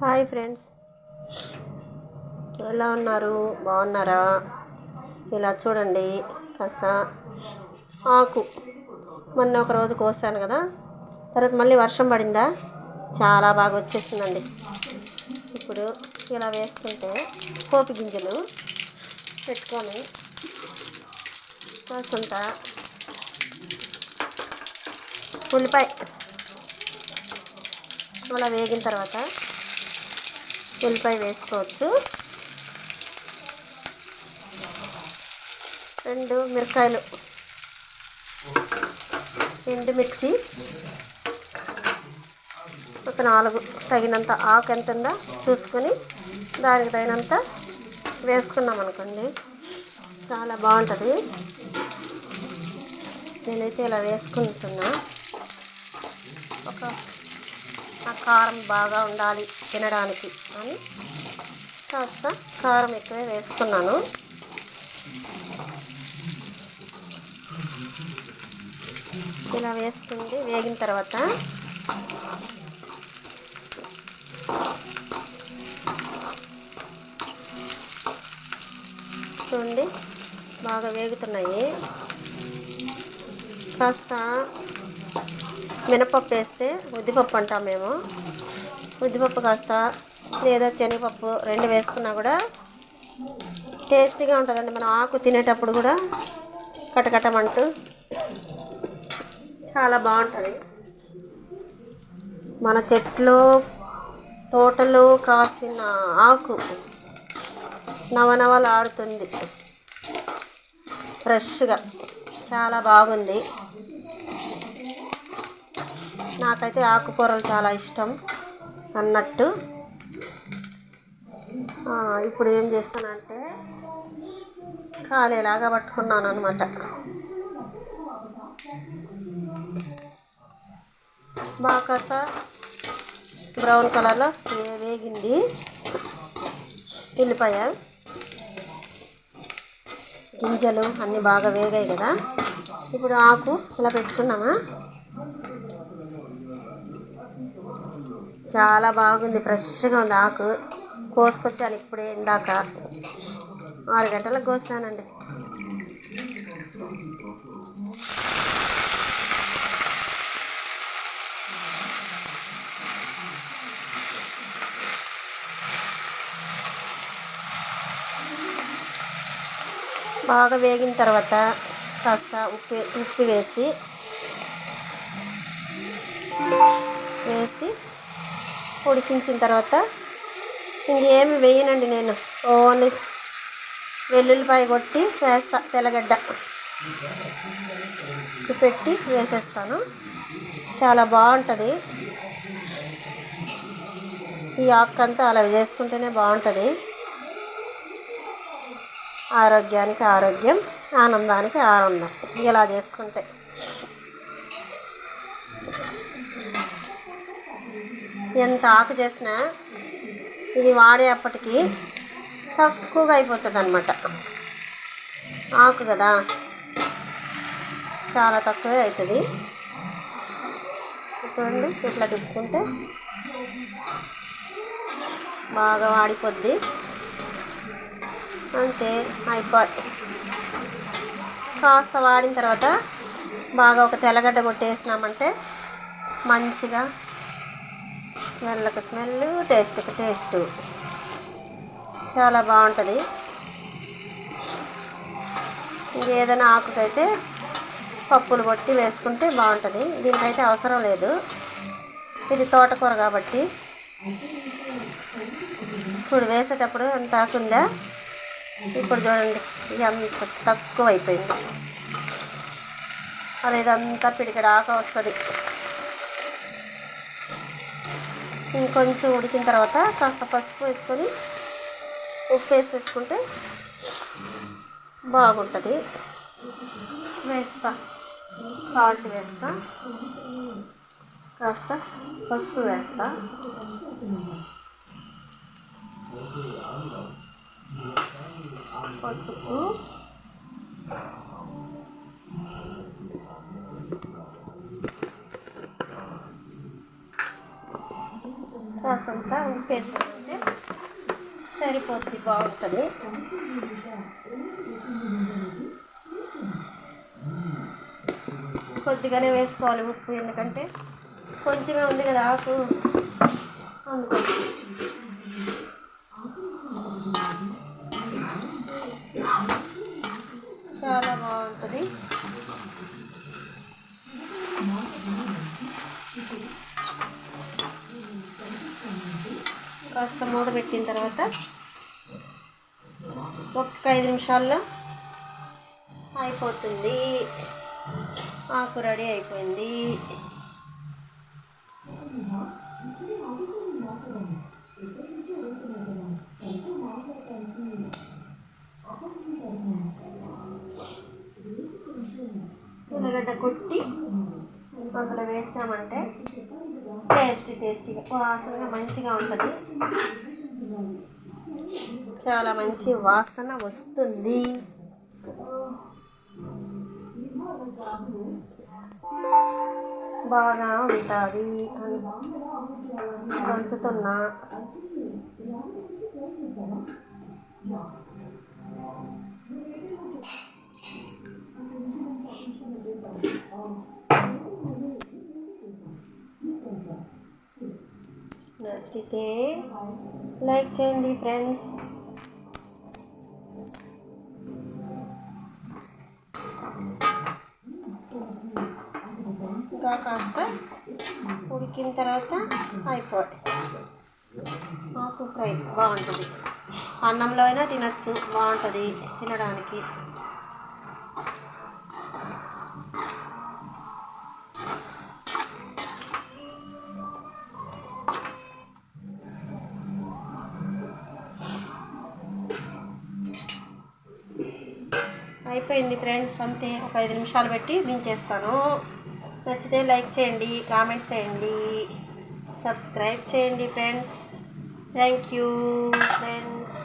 Hi friends. ఎలా ఉన్నారు? బాగున్నారా? ఇలా చూడండి కాస్త ఆకు. మొన్న ఒక రోజు కోసాను కదా తర్వాత మళ్ళీ వర్షం పడిందా? చాలా బాగా వచ్చేసిందండి. ఇప్పుడు ఇలా వేసుకుంటే పోపు గింజలు పెట్టుకొని కాసంత ఉల్లిపాయ. అలా వేగిన తర్వాత ఉల్లిపాయ వేసుకోవచ్చు. రెండు మిరకాయలు ఎండుమిర్చి ఒక నాలుగు. తగినంత ఆకు ఎంత ఉందో చూసుకొని దానికి తగినంత వేసుకున్నాం అనుకోండి. చాలా బాగుంటుంది. నేనైతే ఇలా వేసుకుంటున్నా. కారం బాగా ఉండాలి తినడానికి అని కాస్త కారం ఎక్కువే వేసుకున్నాను ఇలా వేసుకుంది వేగిన తర్వాత చూడండి బాగా వేగుతున్నాయి. కాస్త మినపప్పు వేస్తే ఉద్దిపప్పు అంటాం మేము. ఉద్దిపప్పు కాస్త లేదా శనగపప్పు రెండు వేసుకున్నా కూడా టేస్టీగా ఉంటుందండి. మనం ఆకు తినేటప్పుడు కూడా కటకటమంటూ చాలా బాగుంటుంది. మన చెట్లు తోటలో కాసిన ఆకు నవనవలు ఆడుతుంది ఫ్రెష్గా. చాలా బాగుంది. నాకైతే ఆకుకూరలు చాలా ఇష్టం అన్నట్టు. ఇప్పుడు ఏం చేస్తానంటే ఖాళీలాగా పట్టుకున్నాను అనమాట బాగా కాస్త బ్రౌన్ కలర్లో వేగింది. ఉల్లిపాయ గింజలు అన్నీ బాగా వేగాయి కదా. ఇప్పుడు ఆకు ఇలా పెట్టుకున్నామా? చాలా బాగుంది ఫ్రెష్గా ఉంది ఆకు. కోసుకొచ్చాను ఇప్పుడే ఇందాక. ఆరు గంటలకు కోసానండి బాగా వేగిన తర్వాత కాస్త ఉప్పు ఉప్పు వేసి వేసి ఉడికించిన తర్వాత ఇంకేమి వేయనండి నేను. ఓన్లీ వెల్లుల్లిపాయ కొట్టి వేస్తా తెల్లగడ్డ పెట్టి వేసేస్తాను. చాలా బాగుంటుంది. ఈ ఆకంతా అలా చేసుకుంటేనే బాగుంటుంది. ఆరోగ్యానికి ఆరోగ్యం ఆనందానికి ఆనందం. ఇలా చేసుకుంటే. ఎంత ఆకు చేసినా ఇది వాడేపటికి తక్కువగా అయిపోతుంది అనమాట ఆకు కదా. చాలా తక్కువే అవుతుంది చూడండి ఇట్లా తిప్పుకుంటే బాగా వాడిపోద్ది. అంతే అయిపోయి. కాస్త వాడిన తర్వాత బాగా ఒక తెల్లగడ్డ కొట్టేసినామంటే మంచిగా స్మెల్కి స్మెల్ టేస్ట్కి టేస్ట్. చాలా బాగుంటుంది. ఇంకేదైనా ఆకుకైతే పప్పులు కొట్టి వేసుకుంటే బాగుంటుంది. దీనికైతే అవసరం లేదు. ఇది తోటకూర కాబట్టి. ఇప్పుడు వేసేటప్పుడు ఎంత ఆకుందా? ఇప్పుడు చూడండి ఎంత తక్కువ అయిపోయింది అది ఇదంతా పిడికడ ఆక వస్తుంది. ఇంకొంచెం ఉడికిన తర్వాత కాస్త పసుపు వేసుకొని ఉప్పు వేసేసుకుంటే బాగుంటుంది. వేస్తా. సాల్ట్ వేస్తా. కాస్త పసుపు వేస్తా. పసుపు కాసంత ఉప్పు వేసామంటే సరిపోతుంది బాగుంటుంది. కొద్దిగానే వేసుకోవాలి ఉప్పు ఎందుకంటే కొంచెమే ఉంది కదా ఆకు. అందుకని కాస్త మూత పెట్టిన తర్వాత ఒక్క ఐదు నిమిషాల్లో అయిపోతుంది. ఆకు రెడీ అయిపోయింది. వేసామంటే టేస్టీ టేస్టీగా వాసనగా మంచిగా ఉంటుంది. చాలా మంచి వాసన వస్తుంది. బాగా ఉంటుంది. అని పంచుతున్నా నచ్చితే లైక్ చేయండి ఫ్రెండ్స్. ఇంకా కాస్త ఉడికిన తర్వాత అయిపోయి. ఆకు ఫ్రై బాగుంటుంది. అన్నంలో అయినా తినచ్చు బాగుంటుంది తినడానికి. అయిపోయింది ఫ్రెండ్స్ అంతే. ఒక ఐదు నిమిషాలు పెట్టి దించేస్తాను. నచ్చితే లైక్ చేయండి కామెంట్ చేయండి సబ్స్క్రైబ్ చేయండి ఫ్రెండ్స్. Thank you friends.